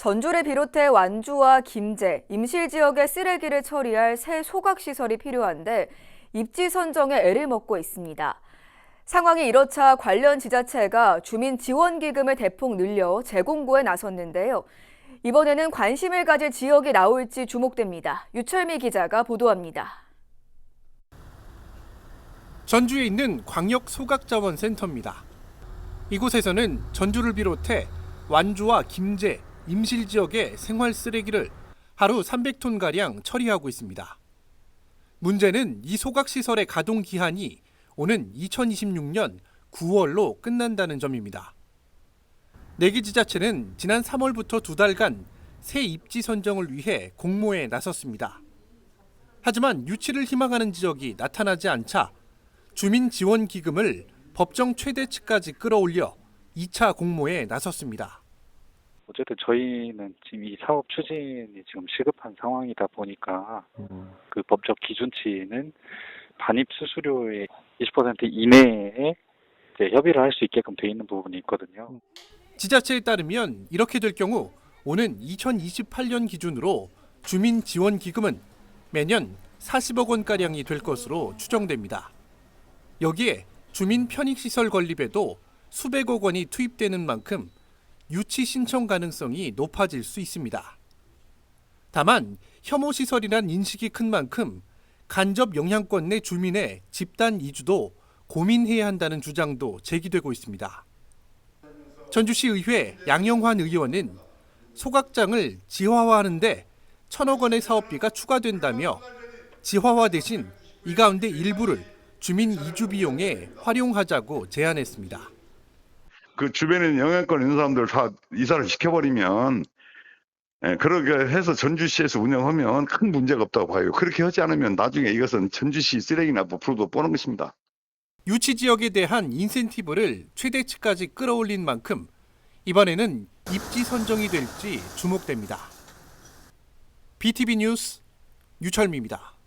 전주를 비롯해 완주와 김제, 임실 지역의 쓰레기를 처리할 새 소각시설이 필요한데 입지 선정에 애를 먹고 있습니다. 상황이 이렇자 관련 지자체가 주민 지원 기금을 대폭 늘려 재공고에 나섰는데요. 이번에는 관심을 가질 지역이 나올지 주목됩니다. 유철미 기자가 보도합니다. 전주에 있는 광역 소각자원센터입니다. 이곳에서는 전주를 비롯해 완주와 김제, 임실 지역의 생활 쓰레기를 하루 300톤 가량 처리하고 있습니다. 문제는 이 소각 시설의 가동 기한이 오는 2026년 9월로 끝난다는 점입니다. 내기 지자체는 지난 3월부터 두 달간 새 입지 선정을 위해 공모에 나섰습니다. 하지만 유치를 희망하는 지역이 나타나지 않자 주민 지원 기금을 법정 최대치까지 끌어올려 2차 공모에 나섰습니다. 어쨌든 저희는 지금 이 사업 추진이 지금 시급한 상황이다 보니까 그 법적 기준치는 반입 수수료의 20% 이내에 협의를 할 수 있게끔 돼 있는 부분이 있거든요. 지자체에 따르면 이렇게 될 경우 오는 2028년 기준으로 주민 지원 기금은 매년 40억 원 가량이 될 것으로 추정됩니다. 여기에 주민 편익 시설 건립에도 수백억 원이 투입되는 만큼 유치 신청 가능성이 높아질 수 있습니다. 다만 혐오 시설이란 인식이 큰 만큼 간접 영향권 내 주민의 집단 이주도 고민해야 한다는 주장도 제기되고 있습니다. 전주시 의회 양영환 의원은 소각장을 지화화하는데 천억 원의 사업비가 추가된다며 지화화 대신 이 가운데 일부를 주민 이주 비용에 활용하자고 제안했습니다. 그 주변에 있는 영향권 있는 사람들 다 이사를 시켜버리면 예, 그렇게 해서 전주시에서 운영하면 큰 문제가 없다고 봐요. 그렇게 하지 않으면 나중에 이것은 전주시 쓰레기나 부풀도 뽀는 것입니다. 유치 지역에 대한 인센티브를 최대치까지 끌어올린 만큼 이번에는 입지 선정이 될지 주목됩니다. BTV 뉴스 유철미입니다.